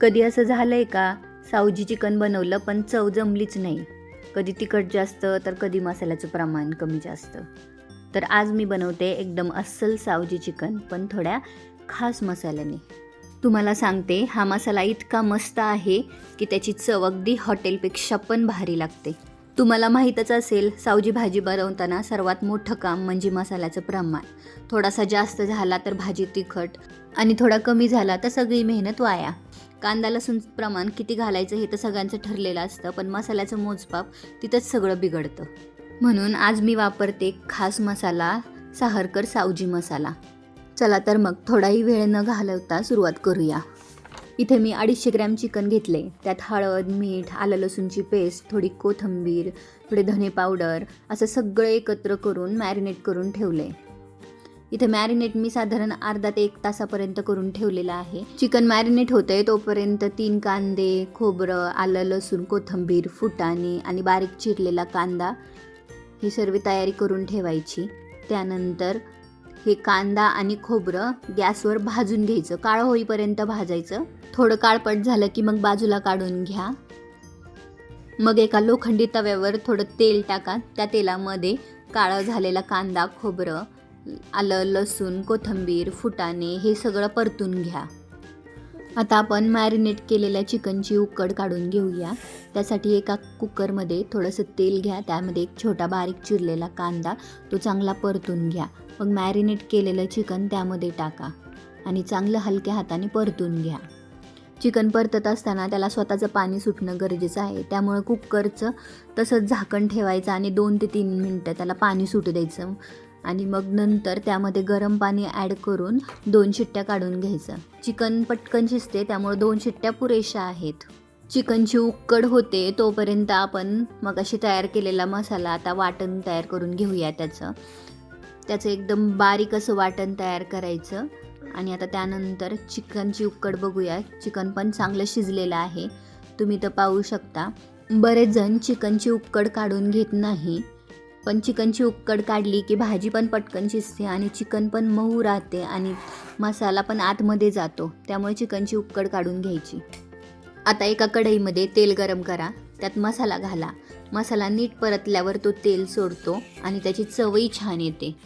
कधी असं झालं आहे का? सावजी चिकन बनवलं पण चव जमलीच नाही. कधी तिखट जास्त तर कधी मसाल्याचं प्रमाण कमी जास्त. तर आज मी बनवते एकदम अस्सल सावजी चिकन पण थोड्या खास मसाल्याने. तुम्हाला सांगते हा मसाला इतका मस्त आहे की त्याची चव अगदी हॉटेलपेक्षा पण भारी लागते. तुम्हाला माहीतच असेल सावजी भाजी बनवताना सर्वात मोठं काम म्हणजे मसाल्याचं प्रमाण. थोडासा जास्त झाला तर भाजी तिखट आणि थोडा कमी झाला तर सगळी मेहनत वाया. कांदा लसूण प्रमाण किती घालायचं हे तर सगळ्यांचं ठरलेलं असतं पण मसाल्याचं मोजपाप तिथंच सगळं बिघडतं. म्हणून आज मी वापरते खास मसाला साहरकर सावजी मसाला. चला तर मग थोडाही वेळ न घालवता सुरुवात करूया. इथे मी अडीचशे ग्रॅम चिकन घेतले. त्यात हळद मीठ आलं लसूणची पेस्ट थोडी कोथिंबीर थोडे धने पावडर असं सगळं एकत्र करून मॅरिनेट करून ठेवले. इथे मॅरिनेट मी साधारण अर्धा ते एक तासापर्यंत करून ठेवलेलं आहे. चिकन मॅरिनेट होतंय तोपर्यंत तीन कांदे खोबरं आलं लसूण कोथिंबीर फुटाणे आणि बारीक चिरलेला कांदा ही सर्व तयारी करून ठेवायची. त्यानंतर हे कांदा आणि खोबरं गॅसवर भाजून घ्यायचं. काळं होईपर्यंत भाजायचं. थोडं काळपट झालं की मग बाजूला काढून घ्या. मग एका लोखंडी तव्यावर थोडं तेल टाका. त्या तेलामध्ये काळं झालेला कांदा खोबरं आलं लसूण कोथिंबीर फुटाणे हे सगळं परतून घ्या. आता आपण मॅरिनेट केलेल्या चिकनची उकड काढून घेऊया. त्यासाठी एका कुकरमध्ये थोडंसं तेल घ्या. त्यामध्ये एक छोटा बारीक चिरलेला कांदा तो चांगला परतून घ्या. मग मॅरिनेट केलेलं चिकन त्यामध्ये टाका आणि चांगलं हलक्या हाताने परतून घ्या. चिकन परतत असताना त्याला स्वतःचं पाणी सुटणं गरजेचं आहे. त्यामुळे कुकरचं तसंच झाकण ठेवायचं आणि दोन ते तीन मिनटं त्याला पाणी सुटू द्यायचं. आणि मग नंतर त्यामध्ये गरम पाणी ॲड करून दोन शिट्ट्या काढून घ्यायचं. चिकन पटकन शिजते त्यामुळे दोन शिट्ट्या पुरेशा आहेत. चिकनची उकड होते तोपर्यंत आपण मग अशी तयार केलेला मसाला आता वाटण तयार करून घेऊया त्याचं. त्याचं एकदम बारीक असं वाटण तयार करायचं. आणि आता त्यानंतर चिकनची उकड बघूया. चिकन पण चांगलं शिजलेलं आहे. तुम्ही तर पाहू शकता. बरेच जण चिकनची उकड काढून घेत नाही. पण चिकनची उकड काढली की भाजी पण पटकन शिजते आणि चिकन पण मऊ राहते आणि मसाला पण आतमध्ये जातो. त्यामुळे चिकनची उकड काढून घ्यायची. आता एका कढईमध्ये तेल गरम करा. त्यात मसाला घाला. मसाला नीट परतल्यावर तो तेल सोडतो आणि त्याची चवही छान येते.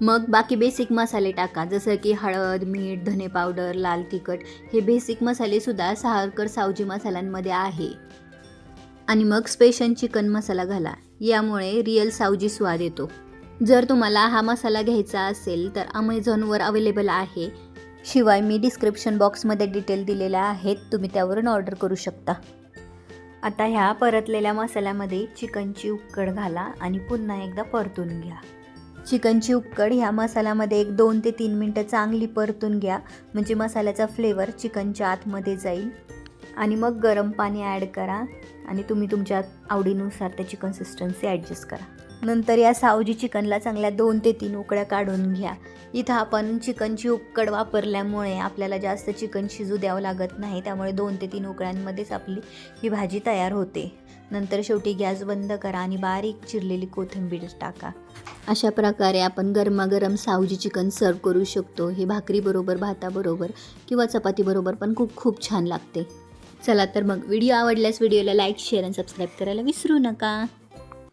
मग बाकी बेसिक मसाले टाका. जसं की हळद मीठ धने पावडर लाल तिखट हे बेसिक मसालेसुद्धा सहारकर सावजी मसाल्यांमध्ये आहे. आणि मग स्पेशल चिकन मसाला घाला. यामुळे रिअल सावजी स्वाद येतो. जर तुम्हाला हा मसाला घ्यायचा असेल तर अमेझॉनवर अवेलेबल आहे. शिवाय मी डिस्क्रिप्शन बॉक्समध्ये डिटेल दिलेल्या आहेत तुम्ही त्यावरून ऑर्डर करू शकता. आता ह्या परतलेल्या मसाल्यामध्ये चिकनची उक्कड घाला आणि पुन्हा एकदा परतून घ्या. चिकनची उक्कड ह्या मसाल्यामध्ये एक दोन ते तीन मिनटं चांगली परतून घ्या म्हणजे मसाल्याचा फ्लेवर चिकनच्या आतमध्ये जाईल. आणि मग गरम पाणी ॲड करा आणि तुम्ही तुमच्या आवडीनुसार त्याची कन्सिस्टन्सी ॲडजस्ट करा. नंतर या सावजी चिकनला चांगल्या दोन ते तीन उकड्या काढून घ्या. इथं आपण चिकनची उकड वापरल्यामुळे आपल्याला जास्त चिकन शिजू द्यावं लागत नाही त्यामुळे दोन ते तीन उकड्यांमध्येच आपली ही भाजी तयार होते. नंतर शेवटी गॅस बंद करा आणि बारीक चिरलेली कोथिंबीर टाका. अशा प्रकारे आपण गरमागरम सावजी चिकन सर्व करू शकतो. हे भाकरीबरोबर भाताबरोबर किंवा चपातीबरोबर पण खूप खूप छान लागते. चला तर मग व्हिडिओ आवडल्यास व्हिडिओला लाईक शेअर आणि सबस्क्राईब करायला विसरू नका.